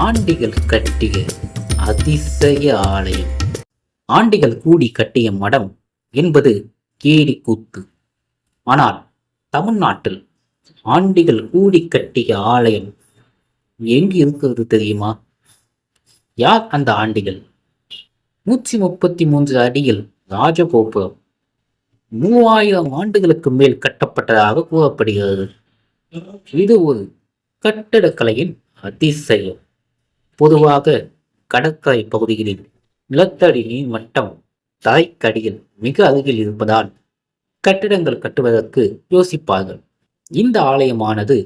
ஆண்டிகள் கட்டிய அதிசய ஆலயம். ஆண்டிகள் கூடி கட்டிய மடம் என்பது கேடி கூத்து ஆனால் தமிழ்நாட்டில் ஆண்டிகள் கூடி கட்டிய ஆலயம் எங்கு இருக்கிறது தெரியுமா? யார் அந்த ஆண்டிகள்? நூற்றி முப்பத்தி மூன்று அடியில் ராஜகோபுரம் மூவாயிரம் ஆண்டுகளுக்கு மேல் கட்டப்பட்டதாக கூறப்படுகிறது. இது ஒரு கட்டடக்கலையின் அதிசயம். பொதுவாக கடற்கரை பகுதிகளில் நிலத்தடி நீர் மட்டம் தரைக்கடியில் மிக அருகில் இருப்பதால் கட்டிடங்கள் கட்டுவதற்கு யோசிப்பார்கள். இந்த ஆலயமானது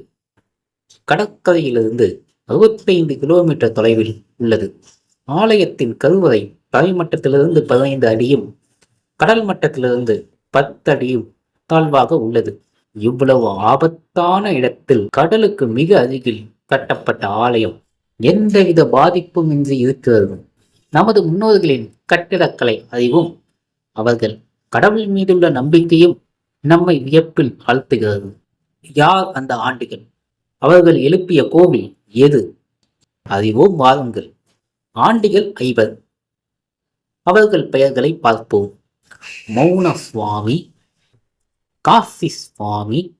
கடற்கரையிலிருந்து அறுபத்தைந்து கிலோமீட்டர் தொலைவில் உள்ளது. ஆலயத்தின் கருவறை தரைமட்டத்திலிருந்து பதினைந்து அடியும் கடல் மட்டத்திலிருந்து பத்து அடியும் தாழ்வாக உள்ளது. இவ்வளவு ஆபத்தான இடத்தில் கடலுக்கு மிக அருகில் கட்டப்பட்ட ஆலயம். எந்தவித பாதிப்பும் இன்றி இருக்கிறது நமது முன்னோர்களின் கட்டிடக்கலை அறிவும் அவர்கள் கடவுள் மீதுள்ள நம்பிக்கையும் நம்மை வியப்பில் ஆழ்த்துகிறது. யார் அந்த ஆண்டுகள்? அவர்கள் எழுப்பிய கோவில் எது? அறிவோம் வாருங்கள். ஆண்டிகள் ஐவர். அவர்கள் பெயர்களை பார்ப்போம். மௌன சுவாமி காசி சுவாமி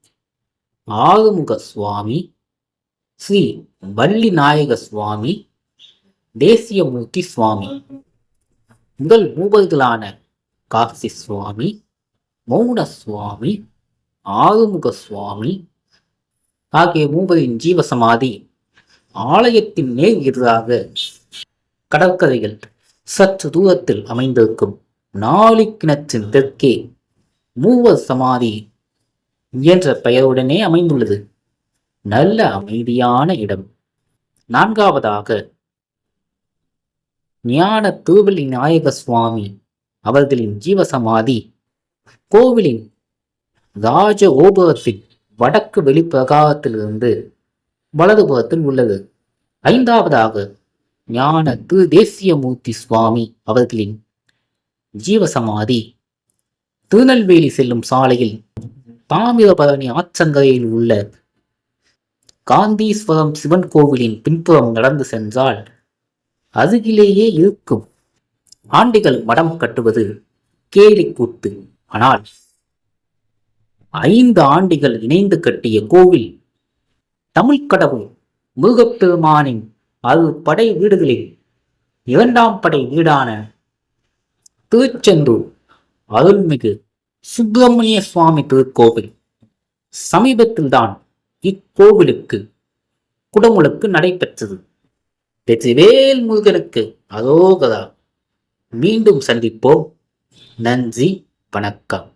ஆறுமுக சுவாமி ஸ்ரீ வள்ளி நாயக சுவாமி தேசியமூர்த்தி சுவாமி முதல் மூவர்களான காசி சுவாமி மௌன சுவாமி ஆறுமுக சுவாமி ஆகிய மூவரின் ஜீவசமாதி ஆலயத்தின் நேர் எதிராக கடற்கரையில் சற்று தூரத்தில் அமைந்திருக்கும் நாளி கிணற்றின் தெற்கே மூவர் சமாதி என்ற பெயருடனே அமைந்துள்ளது. நல்ல அமைதியான இடம். நான்காவதாக ஞான தூவலி நாயக சுவாமி அவர்களின் ஜீவசமாதி கோவிலின் ராஜ கோபுரத்தின் வடக்கு வெளிப்பிரகாரத்திலிருந்து வலதுபுறத்தில் உள்ளது. ஐந்தாவதாக ஞான திரு தேசியமூர்த்தி சுவாமி அவர்களின் ஜீவசமாதி திருநெல்வேலி செல்லும் சாலையில் தாமிரபரணி ஆற்றங்கரையில் உள்ள காந்தீஸ்வரம் சிவன் கோவிலின் பின்புறம் நடந்து சென்றால் அருகிலேயே இருக்கும். ஆண்டிகள் மடம் கட்டுவது கேலி கூத்து. ஆனால் ஐந்து ஆண்டிகள் இணைந்து கட்டிய கோவில் தமிழ் கடவுள் முருகப்பெருமானின் அறு படை வீடுகளில் இரண்டாம் படை வீடான திருச்செந்தூர் அருள்மிகு சுப்பிரமணிய சுவாமி திருக்கோவில் சமீபத்தில்தான் இக்கோவிலுக்கு குடமுழுக்கு நடைபெற்றது வெற்றிவேல் முருகனுக்கு அரோகரா மீண்டும் சந்திப்போம். நன்றி வணக்கம்.